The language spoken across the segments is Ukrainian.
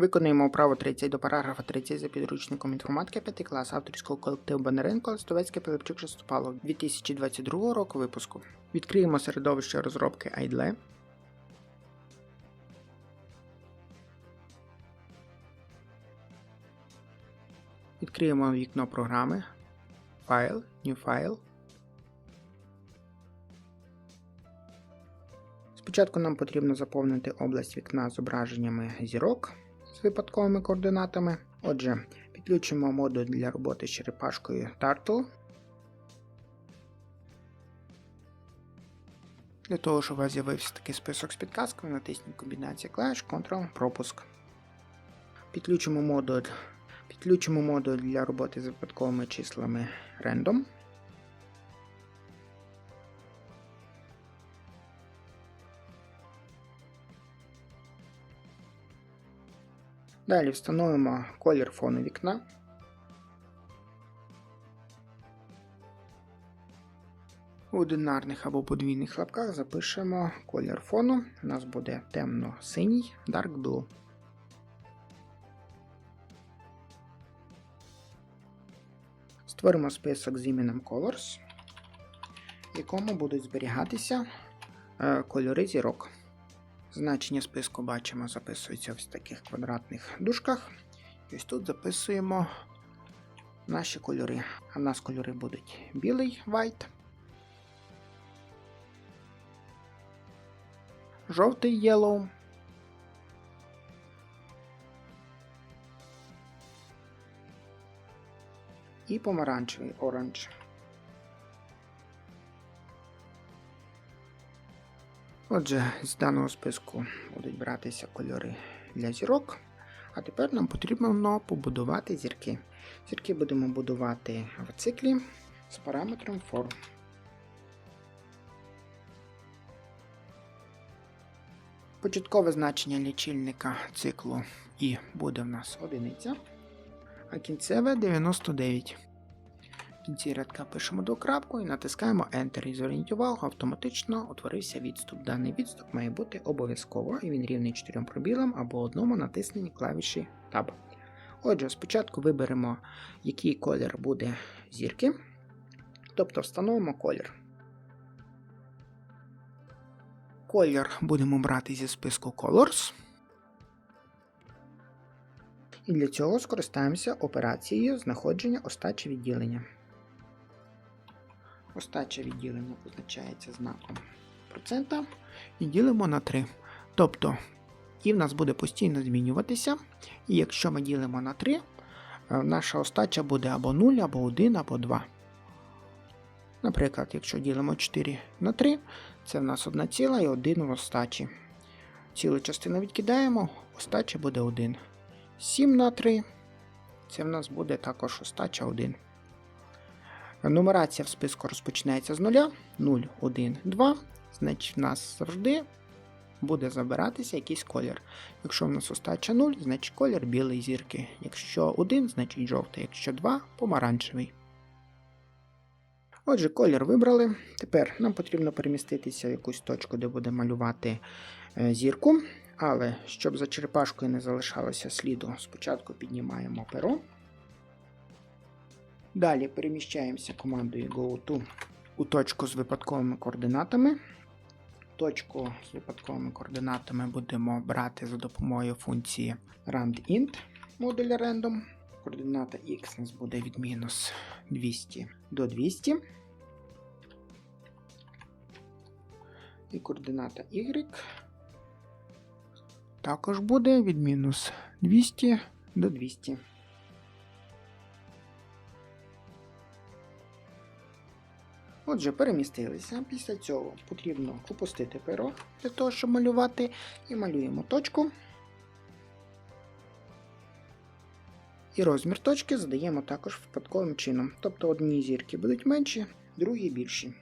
Виконуємо вправо 30 до параграфа 30 за підручником інформатики 5 клас авторського колективу Банеренко Листовецький Пилипчук Шестопалов 2022 року випуску. Відкриємо середовище розробки IDLE. Відкриємо вікно програми. Файл, New File. Спочатку нам потрібно заповнити область вікна зображеннями зірок з випадковими координатами. Отже, підключимо модуль для роботи з черепашкою Turtle. Для того, щоб у вас з'явився такий список з підказками, натисніть комбінацію клавіш Ctrl пропуск. Підключимо модуль, підключимо модуль для роботи з випадковими числами Random. Далі встановимо колір фону вікна. У одинарних або подвійних лапках запишемо колір фону. У нас буде темно-синій Dark Blue. Створимо список з іменем Colors, в якому будуть зберігатися е, кольори зірок. Значення списку бачимо, записується в таких квадратних дужках. І ось тут записуємо наші кольори. А в нас кольори будуть білий white, жовтий yellow, і помаранчевий orange. Отже, з даного списку будуть братися кольори для зірок. А тепер нам потрібно побудувати зірки. Зірки будемо будувати в циклі з параметром for. Початкове значення лічильника циклу І буде в нас одиниця, а кінцеве 99. Кінці рядка пишемо двокрапку і натискаємо Enter. І зверніть увагу, автоматично утворився відступ. Даний відступ має бути обов'язково, і він рівний 4 пробілам або одному натисненні клавіші Tab. Отже, спочатку виберемо, який колір буде зірки, тобто встановимо колір. Колір будемо брати зі списку Colors. І для цього скористаємося операцією знаходження остачі відділення. Остача відділення позначається знаком процента і ділимо на 3. Тобто, і в нас буде постійно змінюватися. І якщо ми ділимо на 3, наша остача буде або 0, або 1, або 2. Наприклад, якщо ділимо 4 на 3, це в нас 1 ціла і 1 в остачі. Цілу частину відкидаємо, остача буде 1. 7 на 3, це в нас буде також остача 1. Нумерація в списку розпочинається з 0, 0, 1, 2. Значить, в нас завжди буде забиратися якийсь колір. Якщо в нас остача 0, значить колір білий зірки. Якщо 1, значить жовтий, якщо 2 помаранчевий. Отже, колір вибрали. Тепер нам потрібно переміститися в якусь точку, де буде малювати зірку. Але щоб за черепашкою не залишалося сліду, спочатку піднімаємо перо. Далі переміщаємося командою GoTo у точку з випадковими координатами. Точку з випадковими координатами будемо брати за допомогою функції randint модуля random. Координата X у нас буде від мінус 200 до 200. І координата Y також буде від мінус 200 до 200. Отже, перемістилися. Після цього потрібно опустити перо для того, щоб малювати, і малюємо точку. І розмір точки задаємо також випадковим чином. Тобто одні зірки будуть менші, другі більші.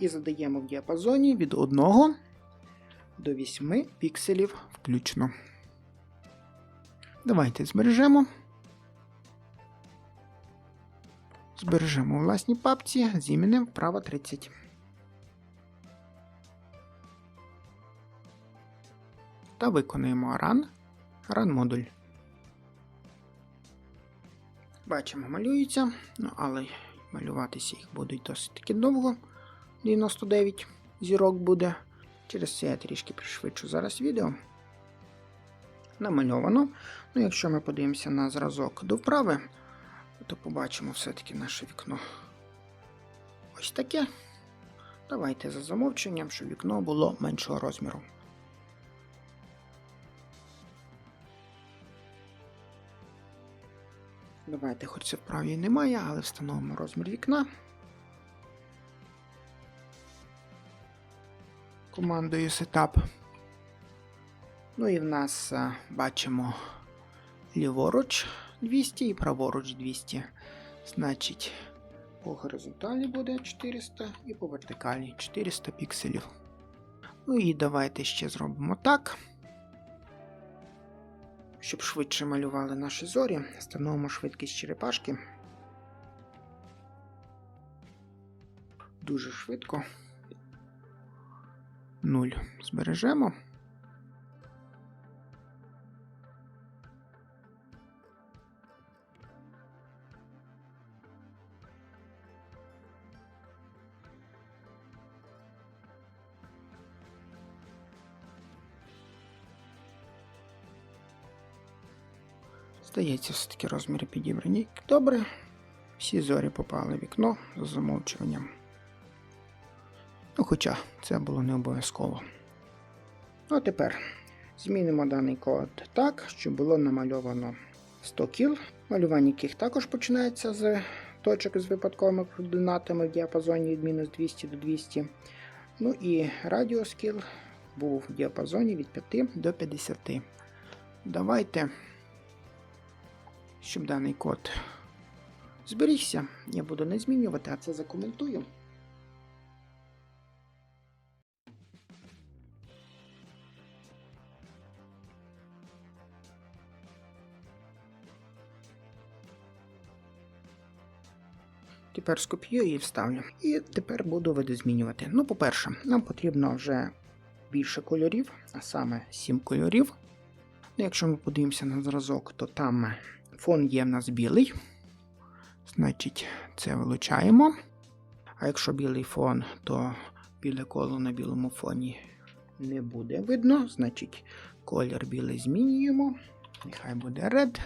І задаємо в діапазоні від 1 до 8 пікселів включно. Давайте збережемо. Збережемо у власній папці з іменем вправо 30. та виконуємо Run, Run модуль. Бачимо, малюється, ну, але малюватися їх будуть досить таки довго. 99 зірок буде. Через це я трішки пришвидшу зараз відео. Намальовано. Ну, якщо ми подивимося на зразок до вправи, то побачимо все-таки наше вікно. Ось таке. Давайте за замовченням, щоб вікно було меншого розміру. Давайте, хоч це вправі і немає, але встановимо розмір вікна. Командою Setup. Ну і в нас бачимо ліворуч 200 і праворуч 200. Значить, по горизонталі буде 400 і по вертикалі 400 пікселів. Ну і давайте ще зробимо так. Щоб швидше малювали наші зорі, встановимо швидкість черепашки. Дуже швидко. 0 збережемо. Здається, все-таки розміри підібрані. Добре. Всі зорі попали в вікно за замовчуванням. Ну, хоча це було не обов'язково. Ну, а тепер змінимо даний код так, щоб було намальовано 100 кіл, малювання яких також починається з точок з випадковими координатами в діапазоні від мінус 200 до 200. Ну і радіус кіл був в діапазоні від 5 до 50. Давайте, щоб даний код зберігся, я буду не змінювати, а це закоментую. Тепер скопіюю і вставлю. І тепер буду видозмінювати. Ну, по-перше, нам потрібно вже більше кольорів, а саме 7 кольорів. Ну, Якщо ми подивимося на зразок, то там фон є в нас білий. Значить, це вилучаємо. А якщо білий фон, то біле коло на білому фоні не буде видно. Значить, колір білий змінюємо. Нехай буде red.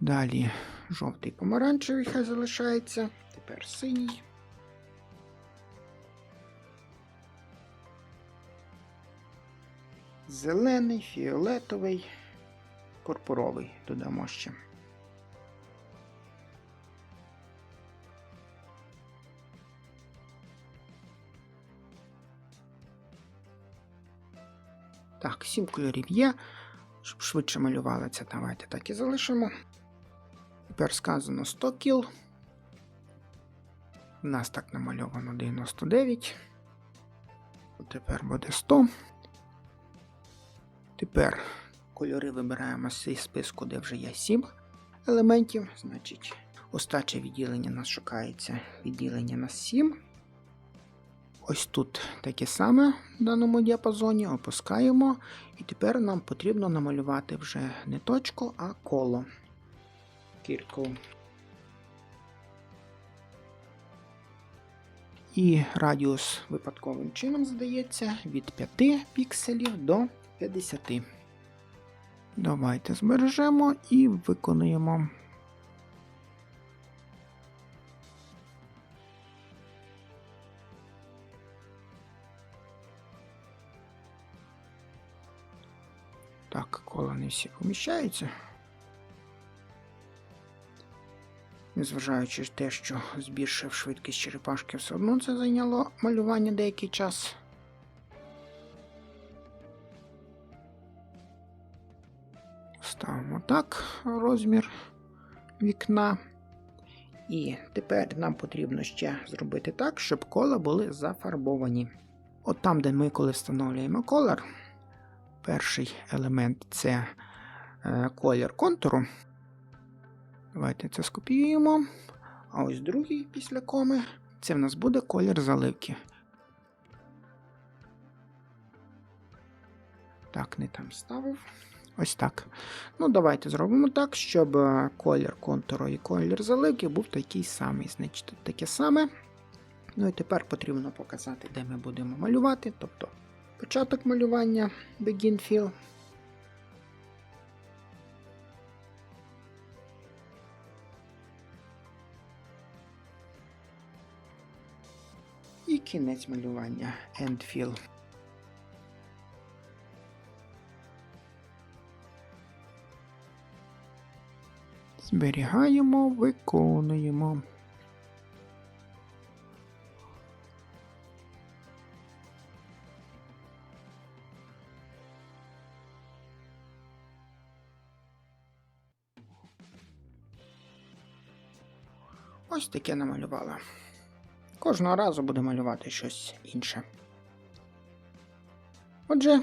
Далі жовтий помаранчевий хай залишається. Тепер синій. Зелений, фіолетовий, пурпуровий додамо ще. Так, сім кольорів є. Щоб швидше малювали це, давайте так і залишимо. Тепер сказано 100 кіл. У нас так намальовано 99. Тепер буде 100. Тепер кольори вибираємо з списку, де вже є 7 елементів. Значить, остаче відділення нас шукається відділення на 7. Ось тут таке саме в даному діапазоні опускаємо. І тепер нам потрібно намалювати вже не точку, а коло. Кірку. І радіус випадковим чином задається від 5 пікселів до 50. Давайте збережемо і виконуємо. Так, кола не всі поміщаються. Незважаючи на те, що збільшив швидкість черепашки, все одно це зайняло малювання деякий час. Ставимо так розмір вікна. І тепер нам потрібно ще зробити так, щоб кола були зафарбовані. От там, де ми коли встановлюємо колор, перший елемент це е, колір контуру. Давайте це скопіюємо. А ось другий після коми це в нас буде колір заливки. Так, не там ставив. Ось так. Ну, давайте зробимо так, щоб е, колір контуру і колір заливки був такий самий. Значить, таке саме. Ну і тепер потрібно показати, де ми будемо малювати. Тобто початок малювання Begin Fill. І кінець малювання End Fill. Зберігаємо, виконуємо. Ось таке намалювала. Кожного разу буде малювати щось інше. Отже,